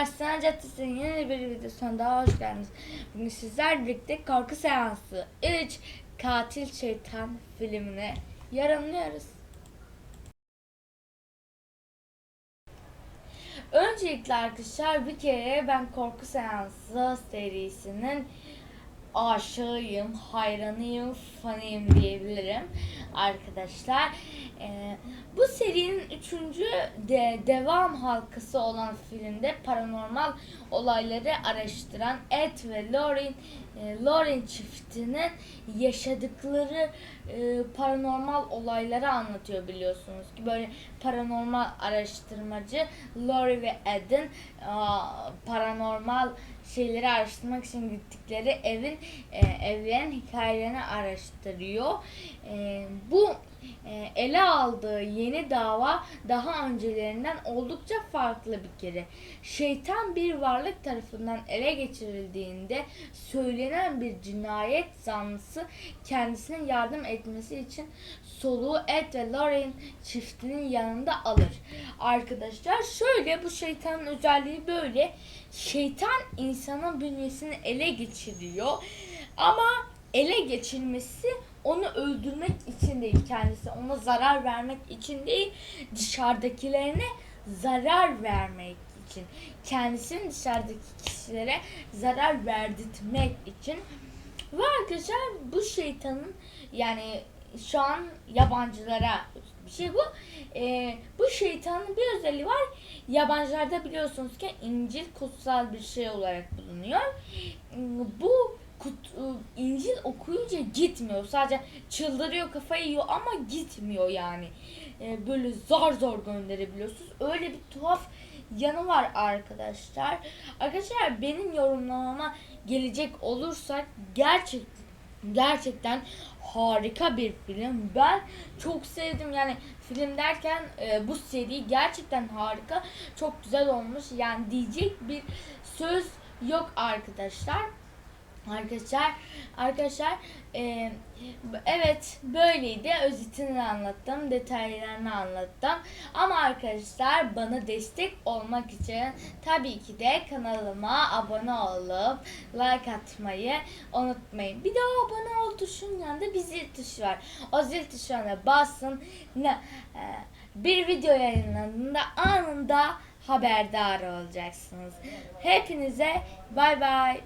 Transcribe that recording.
Arslan Caddesi'nin yeni bir videosuna daha hoş geldiniz. Bugün sizlerle birlikte korku seansı 3 Katil Şeytan filmine yorumluyoruz. Öncelikle arkadaşlar bir kere ben korku seansı serisinin aşığıyım, hayranıyım, fanıyım diyebilirim arkadaşlar. Ee, bu serinin üçüncü de, devam halkası olan filmde paranormal olayları araştıran Ed ve Lauren, e, Lauren çiftinin yaşadıkları e, paranormal olayları anlatıyor biliyorsunuz ki böyle paranormal araştırmacı Laurie ve Ed'in aa, paranormal şeyleri araştırmak için gittikleri evin e, evlerin hikayelerini araştırıyor. E, bu e, ele aldığı yeni dava daha öncelerinden oldukça farklı bir kere. Şeytan bir varlık tarafından ele geçirildiğinde söylenen bir cinayet zanlısı kendisine yardım etmesi için soluğu Ed ve Lauren çiftinin yanında alır. Arkadaşlar şöyle bu şeytanın özelliği böyle. Şeytan insanın bünyesini ele geçiriyor. Ama ele geçirmesi onu öldürmek için değil kendisi ona zarar vermek için değil dışarıdakilerine zarar vermek için kendisinin dışarıdaki kişilere zarar verdirtmek için ve arkadaşlar bu şeytanın yani şu an yabancılara bir şey bu. Ee, bu şeytanın bir özelliği var. Yabancılarda biliyorsunuz ki İncil kutsal bir şey olarak bulunuyor. Bu kut, İncil okuyunca gitmiyor. Sadece çıldırıyor kafayı yiyor ama gitmiyor yani. Ee, böyle zar zor gönderebiliyorsunuz. Öyle bir tuhaf yanı var arkadaşlar. Arkadaşlar benim yorumlamama gelecek olursak gerçek gerçekten harika bir film. Ben çok sevdim. Yani film derken e, bu seri gerçekten harika. Çok güzel olmuş. Yani diyecek bir söz yok arkadaşlar. Arkadaşlar, arkadaşlar e, evet böyleydi. Özetini anlattım, detaylarını anlattım. Ama arkadaşlar bana destek olmak için tabii ki de kanalıma abone olup like atmayı unutmayın. Bir de abone ol tuşunun yanında bir zil tuşu var. O zil tuşuna basın. Ne, e, bir video yayınlandığında anında haberdar olacaksınız. Hepinize bay bay.